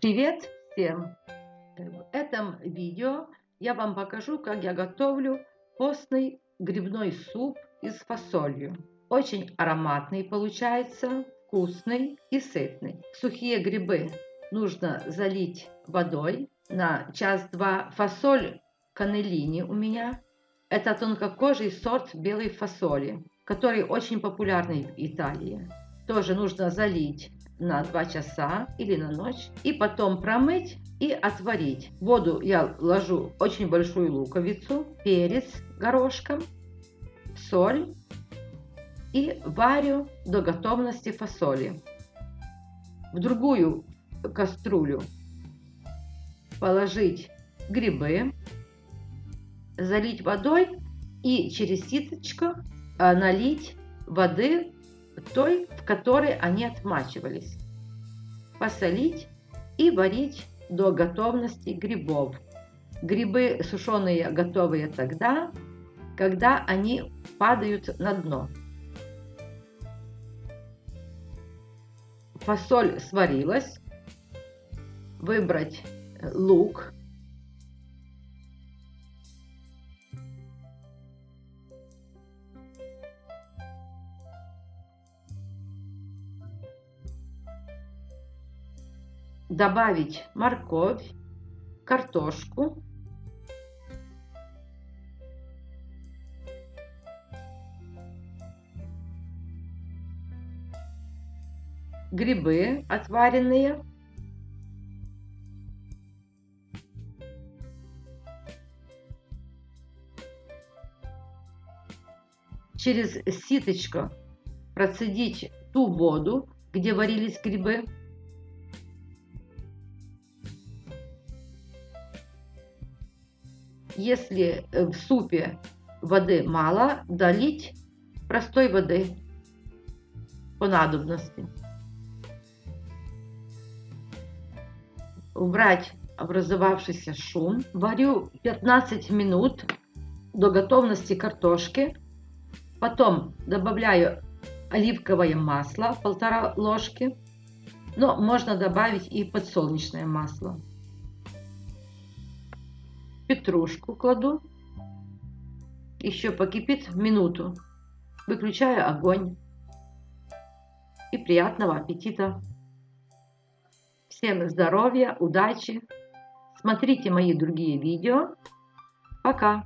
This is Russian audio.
Привет всем! В этом видео я вам покажу, как я готовлю постный грибной суп из фасолью. Очень ароматный получается, вкусный и сытный. Сухие грибы нужно залить водой на час-два. Фасоль канелини у меня. Это тонкокожий сорт белой фасоли, который очень популярный в Италии. Тоже нужно залить на 2 часа или на ночь. И потом промыть и отварить. В воду я ложу очень большую луковицу, перец горошком, соль и варю до готовности фасоли. В другую кастрюлю положить грибы, залить водой и через ситочку налить воды той, в которой они отмачивались. Посолить и варить до готовности грибов. Грибы сушеные готовые тогда, когда они падают на дно. Фасоль сварилась. Выбрать лук, добавить морковь, картошку, грибы отваренные, через ситочку процедить ту воду, где варились грибы, Если э, в супе воды мало, долить простой воды по надобности. Убрать образовавшийся шум. Варю 15 минут до готовности картошки. Потом добавляю оливковое масло, полтора ложки. Но можно добавить и подсолнечное масло петрушку кладу. Еще покипит минуту. Выключаю огонь. И приятного аппетита. Всем здоровья, удачи. Смотрите мои другие видео. Пока.